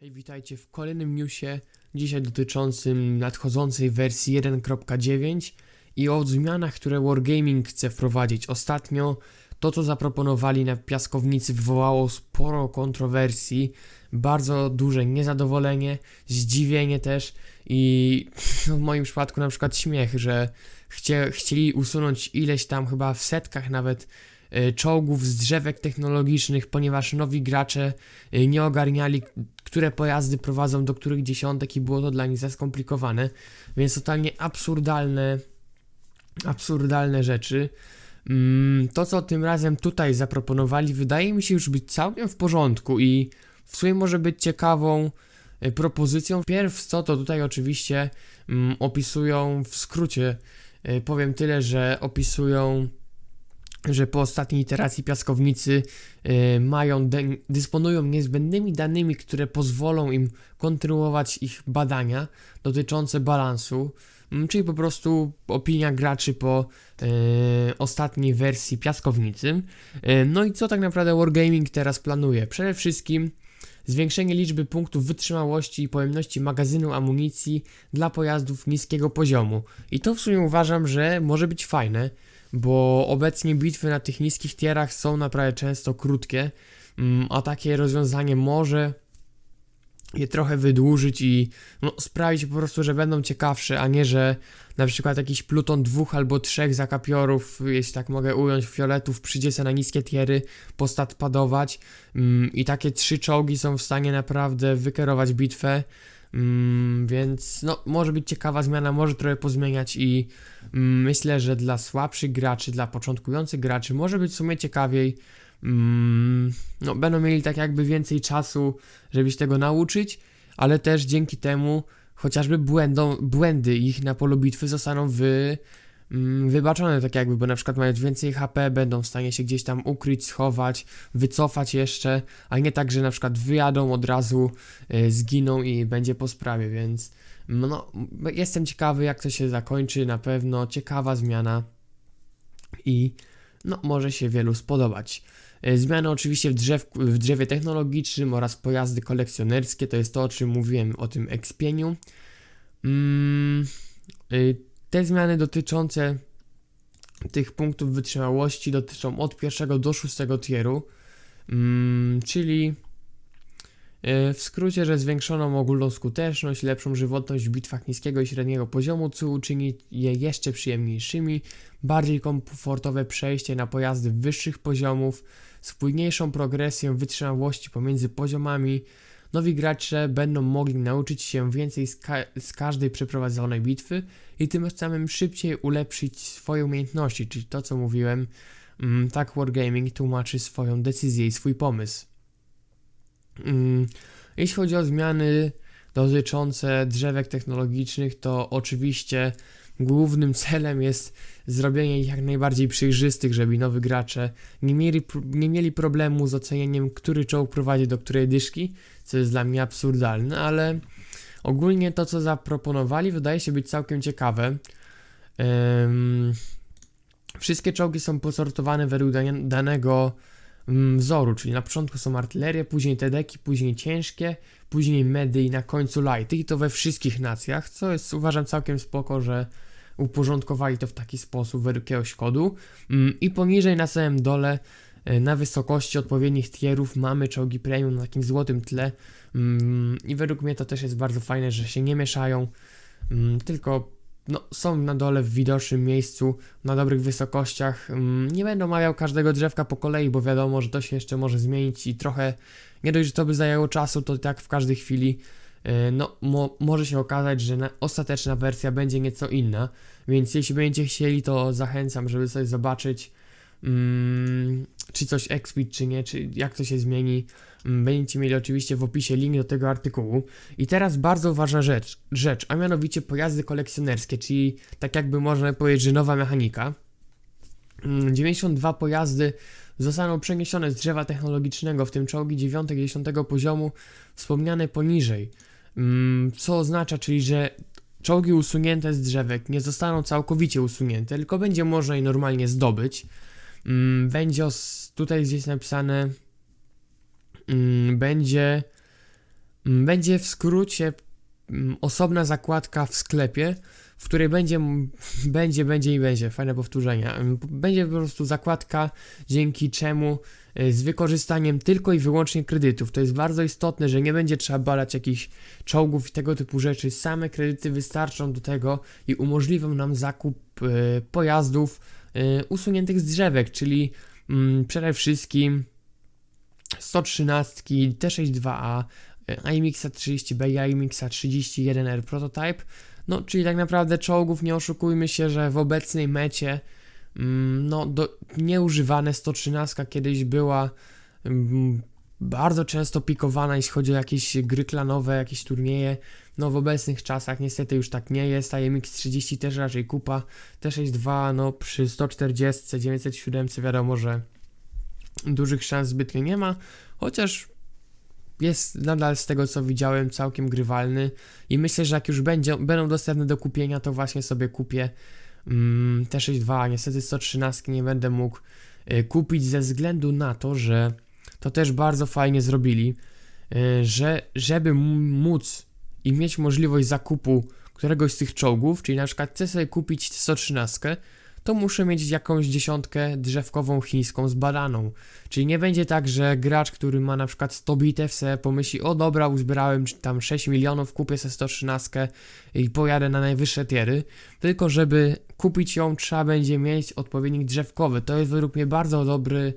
Hej, witajcie w kolejnym newsie, dzisiaj dotyczącym nadchodzącej wersji 1.9 i o zmianach, które Wargaming chce wprowadzić. Ostatnio to, co zaproponowali na piaskownicy wywołało sporo kontrowersji, bardzo duże niezadowolenie, zdziwienie też i no, w moim przypadku na przykład śmiech, że chcie, chcieli usunąć ileś tam chyba w setkach nawet e, czołgów z drzewek technologicznych, ponieważ nowi gracze e, nie ogarniali, które pojazdy prowadzą do których dziesiątek i było to dla nich za skomplikowane, więc totalnie absurdalne, absurdalne rzeczy. Mm, To, co tym razem tutaj zaproponowali, wydaje mi się już być całkiem w porządku i w sumie może być ciekawą e, propozycją. Pierw co, to tutaj oczywiście mm, opisują w skrócie, e, powiem tyle, że opisują że po ostatniej iteracji piaskownicy e, mają, dysponują niezbędnymi danymi, które pozwolą im kontynuować ich badania dotyczące balansu, czyli po prostu opinia graczy po e, ostatniej wersji piaskownicy. E, no i co tak naprawdę Wargaming teraz planuje? Przede wszystkim zwiększenie liczby punktów wytrzymałości i pojemności magazynu amunicji dla pojazdów niskiego poziomu. I to w sumie uważam, że może być fajne, bo obecnie bitwy na tych niskich tierach są naprawdę często krótkie, mm, a takie rozwiązanie może je trochę wydłużyć i no, sprawić po prostu, że będą ciekawsze, a nie, że na przykład jakiś pluton dwóch albo trzech zakapiorów, jeśli tak mogę ująć, fioletów przyjdzie se na niskie tiery, postat padować mm, i takie trzy czołgi są w stanie naprawdę wykierować bitwę, mm, więc no, może być ciekawa zmiana, może trochę pozmieniać i mm, myślę, że dla słabszych graczy, dla początkujących graczy może być w sumie ciekawiej, mm, no, będą mieli tak jakby więcej czasu, żeby się tego nauczyć, ale też dzięki temu chociażby błędą, błędy ich na polu bitwy zostaną wy, wybaczone, tak jakby, bo na przykład mając więcej HP, będą w stanie się gdzieś tam ukryć, schować, wycofać jeszcze, a nie tak, że na przykład wyjadą od razu, y, zginą i będzie po sprawie, więc no, jestem ciekawy, jak to się zakończy, na pewno ciekawa zmiana i no, może się wielu spodobać. E, Zmiany oczywiście w, drzew, w drzewie technologicznym oraz pojazdy kolekcjonerskie, to jest to, o czym mówiłem, o tym ekspieniu. Mm, y, te zmiany dotyczące tych punktów wytrzymałości dotyczą od pierwszego do szóstego tieru, mm, czyli y, w skrócie, że zwiększono ogólną skuteczność, lepszą żywotność w bitwach niskiego i średniego poziomu, co uczyni je jeszcze przyjemniejszymi, bardziej komfortowe przejście na pojazdy wyższych poziomów, spójniejszą progresję wytrzymałości pomiędzy poziomami. Nowi gracze będą mogli nauczyć się więcej z, ka- z każdej przeprowadzonej bitwy i tym samym szybciej ulepszyć swoje umiejętności, czyli to co mówiłem, mm, tak Wargaming tłumaczy swoją decyzję i swój pomysł. Mm, Jeśli chodzi o zmiany dotyczące drzewek technologicznych, to oczywiście głównym celem jest zrobienie ich jak najbardziej przejrzystych, żeby nowi gracze nie mieli, nie mieli problemu z ocenieniem, który czołg prowadzi do której dyszki, co jest dla mnie absurdalne, ale ogólnie to, co zaproponowali, wydaje się być całkiem ciekawe. Ym, wszystkie czołgi są posortowane według danego mm, wzoru, czyli na początku są artylerie, później te deki, później ciężkie, później medy i na końcu lighty i to we wszystkich nacjach, co jest uważam całkiem spoko, że uporządkowali to w taki sposób według jakiegoś kodu Mm, i poniżej na samym dole e, na wysokości odpowiednich tierów mamy czołgi premium na takim złotym tle Mm, i według mnie to też jest bardzo fajne, że się nie mieszają, mm, tylko no, są na dole w widocznym miejscu, na dobrych wysokościach. Nie będę omawiał każdego drzewka po kolei, bo wiadomo, że to się jeszcze może zmienić i trochę, nie dość, że to by zajęło czasu, to tak w każdej chwili no, mo, może się okazać, że na, ostateczna wersja będzie nieco inna, więc jeśli będziecie chcieli, to zachęcam, żeby sobie zobaczyć, mm, czy coś expit, czy nie, czy jak to się zmieni. Mm, Będziecie mieli oczywiście w opisie link do tego artykułu. I teraz bardzo ważna rzecz, rzecz, a mianowicie pojazdy kolekcjonerskie, czyli tak jakby można powiedzieć, że nowa mechanika. Mm, 92 pojazdy zostaną przeniesione z drzewa technologicznego, w tym czołgi 9 i 10 poziomu, wspomniane poniżej. Mm, Co oznacza, czyli że czołgi usunięte z drzewek nie zostaną całkowicie usunięte, tylko będzie można je normalnie zdobyć. Mm, Będzie tutaj gdzieś napisane, mm, będzie Będzie w skrócie osobna zakładka w sklepie, w której będzie, będzie, będzie i będzie, fajne powtórzenia. Będzie po prostu zakładka, dzięki czemu y, z wykorzystaniem tylko i wyłącznie kredytów. To jest bardzo istotne, że nie będzie trzeba badać jakichś czołgów i tego typu rzeczy. Same kredyty wystarczą do tego i umożliwią nam zakup y, pojazdów y, usuniętych z drzewek, czyli mm, przede wszystkim 113, T62A, y, IMX 30B i IMX 31R Prototype. No, czyli tak naprawdę czołgów, nie oszukujmy się, że w obecnej mecie mm, no, do, nieużywane 113 kiedyś była mm, bardzo często pikowana, jeśli chodzi o jakieś gry klanowe, jakieś turnieje. No w obecnych czasach niestety już tak nie jest, a MX30 też raczej kupa. T62 no przy 140, 907 wiadomo, że dużych szans zbytnio nie ma, chociaż jest nadal z tego co widziałem całkiem grywalny i myślę, że jak już będzie, będą dostępne do kupienia, to właśnie sobie kupię mm, T62. Niestety 113 nie będę mógł y, kupić ze względu na to, że to też bardzo fajnie zrobili, y, że żeby móc i mieć możliwość zakupu któregoś z tych czołgów, czyli na przykład chcę sobie kupić 113, to muszę mieć jakąś dziesiątkę drzewkową chińską zbadaną. Czyli nie będzie tak, że gracz, który ma na przykład 100 bitew se pomyśli, o dobra, uzbierałem tam 6 milionów, kupię sobie 113 i pojadę na najwyższe tiery, tylko żeby kupić ją trzeba będzie mieć odpowiednik drzewkowy. To jest według mnie bardzo dobry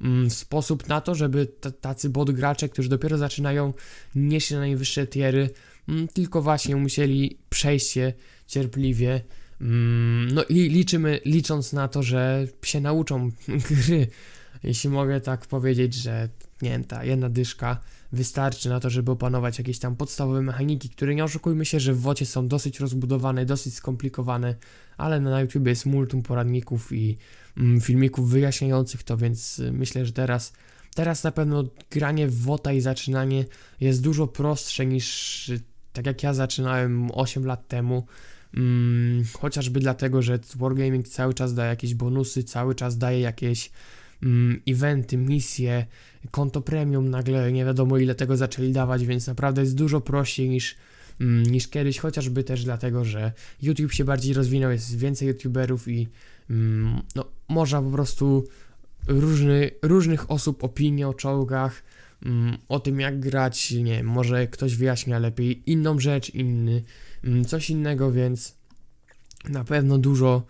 mm, sposób na to, żeby tacy bot gracze, którzy dopiero zaczynają, nie się na najwyższe tiery, mm, tylko właśnie musieli przejść się cierpliwie. Mm, no i liczymy, licząc na to, że się nauczą gry, jeśli mogę tak powiedzieć, że nie ta jedna dyszka wystarczy na to, żeby opanować jakieś tam podstawowe mechaniki, które nie oszukujmy się, że w wocie są dosyć rozbudowane, dosyć skomplikowane, ale na YouTube jest multum poradników i mm, filmików wyjaśniających to, więc y, myślę, że teraz, teraz na pewno granie w WOTA i zaczynanie jest dużo prostsze niż y, tak jak ja zaczynałem 8 lat temu. Mm, chociażby dlatego, że Wargaming cały czas daje jakieś bonusy, cały czas daje jakieś mm, eventy, misje, konto premium, nagle nie wiadomo ile tego zaczęli dawać, więc naprawdę jest dużo prościej niż, mm, niż kiedyś, chociażby też dlatego, że YouTube się bardziej rozwinął, jest więcej YouTuberów i mm, no, można po prostu różny, różnych osób opinie o czołgach, o tym jak grać, nie może ktoś wyjaśnia lepiej inną rzecz, inny, mm, coś innego, więc na pewno dużo,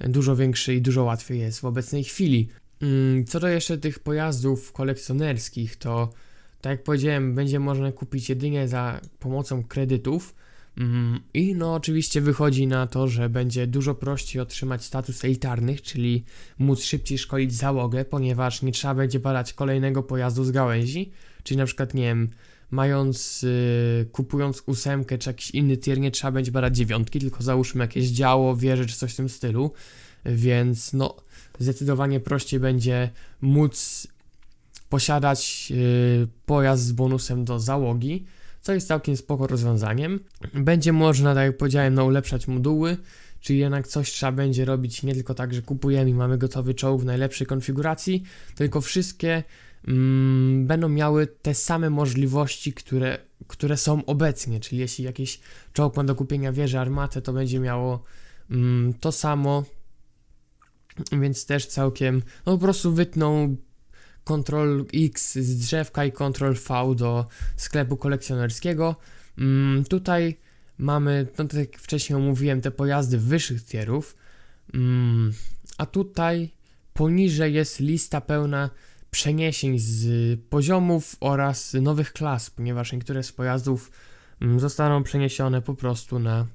dużo większy i dużo łatwiej jest w obecnej chwili. Mm, Co do jeszcze tych pojazdów kolekcjonerskich, to tak jak powiedziałem, będzie można kupić jedynie za pomocą kredytów. Mm, I no oczywiście wychodzi na to, że będzie dużo prościej otrzymać status elitarnych, czyli móc szybciej szkolić załogę, ponieważ nie trzeba będzie badać kolejnego pojazdu z gałęzi, czyli na przykład nie wiem, mając, y, kupując ósemkę czy jakiś inny tier, nie trzeba będzie badać dziewiątki, tylko załóżmy jakieś działo, wieże czy coś w tym stylu, więc no zdecydowanie prościej będzie móc posiadać y, pojazd z bonusem do załogi, co jest całkiem spoko rozwiązaniem. Będzie można, tak jak powiedziałem, no, ulepszać moduły, czyli jednak coś trzeba będzie robić nie tylko tak, że kupujemy i mamy gotowy czołg w najlepszej konfiguracji, tylko wszystkie mm, będą miały te same możliwości, które, które są obecnie, czyli jeśli jakiś czołg ma do kupienia wieżę, armatę, to będzie miało mm, to samo, więc też całkiem, no po prostu wytną Ctrl X z drzewka i Ctrl V do sklepu kolekcjonerskiego. Mm, tutaj mamy, no tak jak wcześniej omówiłem, te pojazdy wyższych tierów, mm, a tutaj poniżej jest lista pełna przeniesień z poziomów oraz nowych klas, ponieważ niektóre z pojazdów mm, zostaną przeniesione po prostu na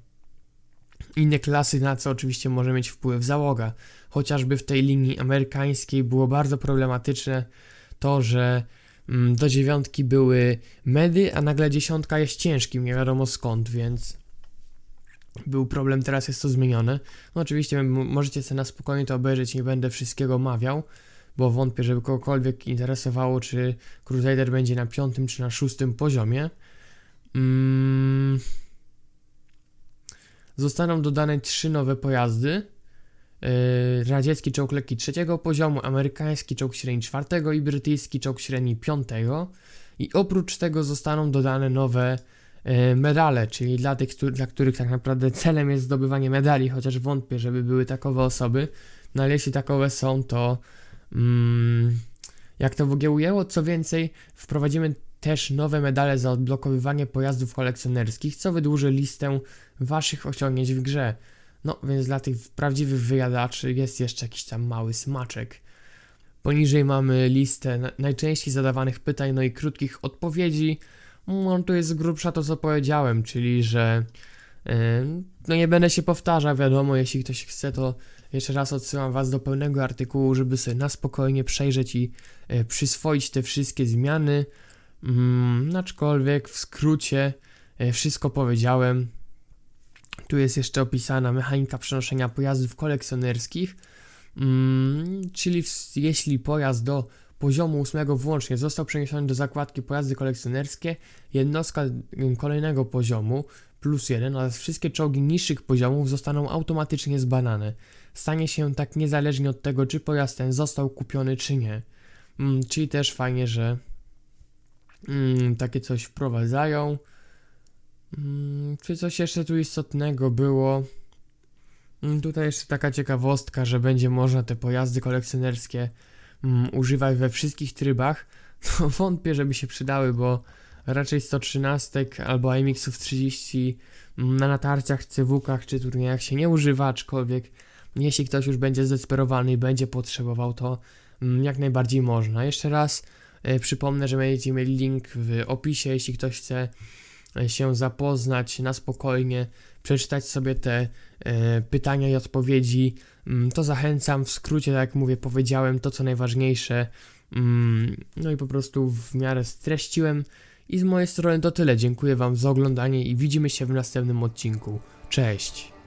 inne klasy, na co oczywiście może mieć wpływ załoga. Chociażby w tej linii amerykańskiej było bardzo problematyczne to, że mm, do dziewiątki były medy, a nagle dziesiątka jest ciężkim, nie wiadomo skąd, więc był problem, teraz jest to zmienione. No oczywiście możecie sobie na spokojnie to obejrzeć, nie będę wszystkiego mawiał, bo wątpię, żeby kogokolwiek interesowało, czy Crusader będzie na piątym czy na szóstym poziomie. Mm. Zostaną dodane trzy nowe pojazdy. Yy, radziecki czołg lekki trzeciego poziomu, amerykański czołg średni czwartego i brytyjski czołg średni piątego. I oprócz tego zostaną dodane nowe e, medale, czyli dla tych, dla których tak naprawdę celem jest zdobywanie medali, chociaż wątpię, żeby były takowe osoby. No ale jeśli takowe są, to mm, jak to w ogóle ujęło, co więcej, wprowadzimy też nowe medale za odblokowywanie pojazdów kolekcjonerskich, co wydłuży listę waszych osiągnięć w grze. No, więc dla tych prawdziwych wyjadaczy jest jeszcze jakiś tam mały smaczek. Poniżej mamy listę na- najczęściej zadawanych pytań, no i krótkich odpowiedzi. No, tu jest grubsza to, co powiedziałem, czyli że yy, no nie będę się powtarzał, wiadomo, jeśli ktoś chce, to jeszcze raz odsyłam Was do pełnego artykułu, żeby sobie na spokojnie przejrzeć i yy, przyswoić te wszystkie zmiany. Mm, aczkolwiek w skrócie yy, wszystko powiedziałem. Tu jest jeszcze opisana mechanika przenoszenia pojazdów kolekcjonerskich. Mm, czyli w, jeśli pojazd do poziomu 8 włącznie został przeniesiony do zakładki pojazdy kolekcjonerskie, jednostka y, kolejnego poziomu plus 1 oraz wszystkie czołgi niższych poziomów zostaną automatycznie zbanane. Stanie się tak niezależnie od tego, czy pojazd ten został kupiony, czy nie. Mm, czyli też fajnie, że mm, takie coś wprowadzają. Mm, czy coś jeszcze tu istotnego było? Mm, Tutaj jeszcze taka ciekawostka, że będzie można te pojazdy kolekcjonerskie używać we wszystkich trybach. No wątpię, żeby się przydały, bo raczej 113 albo IMX-ów 30 mm, na natarciach, CW-kach czy turniejach się nie używa, aczkolwiek jeśli ktoś już będzie zdesperowany i będzie potrzebował, to jak najbardziej można. Jeszcze raz przypomnę, że będziecie mieli link w opisie, jeśli ktoś chce e, się zapoznać na spokojnie, przeczytać sobie te e, pytania i odpowiedzi, mm, to zachęcam. W skrócie, tak jak mówię, powiedziałem to, co najważniejsze. Mm, No i po prostu w miarę streściłem. I z mojej strony to tyle. Dziękuję Wam za oglądanie i widzimy się w następnym odcinku. Cześć!